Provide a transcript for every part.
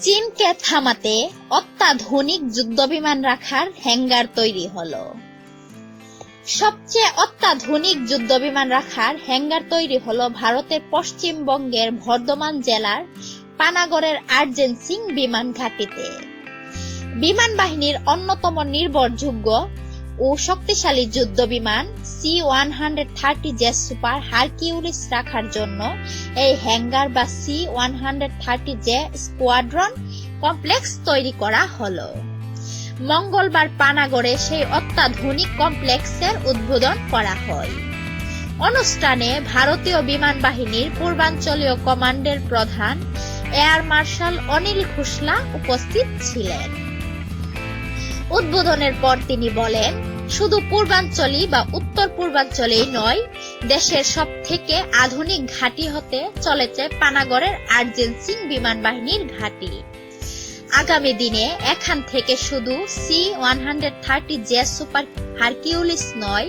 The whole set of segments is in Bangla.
চীনকে থামাতে অত্যাধুনিক যুদ্ধবিমান রাখার হ্যাঙ্গার তৈরি হলো। সবচেয়ে অত্যাধুনিক যুদ্ধবিমান রাখার হ্যাঙ্গার তৈরি হলো ভারতের পশ্চিমবঙ্গের বর্ধমান জেলার পানাগড়ের আর্জেন্সিং বিমান ঘাটিতে। বিমান বাহিনীর অন্যতম নির্ভরযোগ্য ও শক্তিশালী যুদ্ধ বিমান C one hundred thirty J super Hercules রাখার জন্য এই হ্যাঙ্গার বা C one hundred thirty J squadron complex তৈরি করা হলো। মঙ্গলবার পানাগড়ে সেই অত্যাধুনিক কমপ্লেক্সের উদ্বোধন করা হয়। অনুষ্ঠানে ভারতীয় বিমান বাহিনীর পূর্বাঞ্চলীয় কমান্ডের প্রধান এয়ার মার্শাল অনিল খুসলা উপস্থিত ছিলেন। উদ্বোধনের পর তিনি বলেন শুধু পূর্বাঞ্চলই বা উত্তর পূর্বাঞ্চলেই নয়, দেশের সব থেকে আধুনিক ঘাঁটি হতে চলেছে পানাগড়ের আর্জেন সিং বিমান বাহিনীর ঘাঁটি। আগামী দিনে এখান থেকে শুধু C one hundred thirty J super Hercules নয়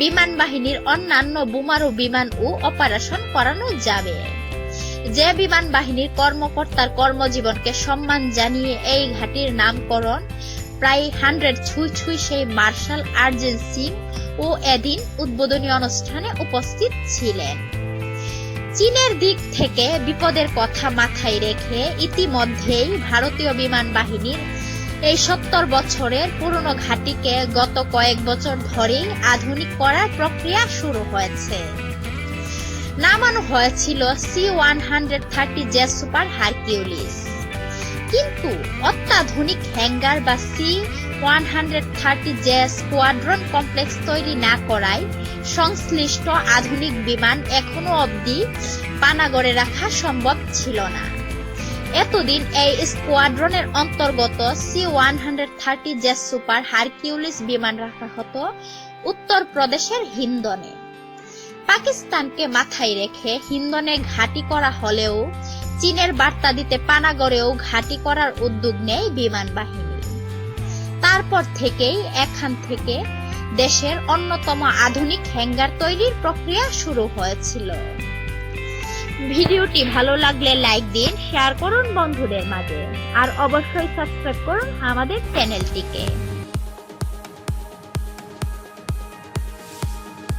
বিমান বাহিনীর অন্যান্য বোমারু বিমান ও অপারেশন করানো যাবে। যে বিমান বাহিনীর কর্মকর্তার কর্মজীবনকে সম্মান জানিয়ে এই ঘাটির নামকরণ প্রায় হান্ড্রেড ছুঁই ছুঁই সেই মার্শাল আর্জেন সিং ও এদিন উদ্বোধনী অনুষ্ঠানে উপস্থিত ছিলেন। চীনের দিক থেকে বিপদের কথা মাথায় রেখে ইতিমধ্যেই ভারতীয় বিমান বাহিনীর এই সত্তর বছরের পুরনো ঘাঁটিকে গত কয়েক বছর ধরেই আধুনিক করার প্রক্রিয়া শুরু হয়েছে। নামানো হয়েছিল C one hundred thirty J super Hercules. কিন্তু অত্যাধুনিক হ্যাঙ্গার বা C one hundred thirty J squadron complex তৈরি না করায় সংশ্লিষ্ট আধুনিক বিমান এখনও অবধি পানাগড়ে রাখা সম্ভব ছিল না। এতদিন এই স্কোয়াড্রনের অন্তর্গত C one hundred thirty J super Hercules বিমান রাখা হতো উত্তর প্রদেশের হিন্দনে। পাকিস্তানকে মাথায় রেখে হিন্দনে ঘাঁটি করা হলেও চীনের বার্তা দিতে পানাগড়েও ঘাঁটি করার উদ্যোগ নেয় বিমান বাহিনী। তারপর থেকেই এখান থেকে দেশের অন্যতম আধুনিক হ্যাঙ্গার তৈরির প্রক্রিয়া শুরু হয়েছিল। ভিডিওটি ভালো লাগলে লাইক দিন, শেয়ার করুন বন্ধুদের মাঝে, আর অবশ্যই সাবস্ক্রাইব করুন আমাদের চ্যানেলটিকে।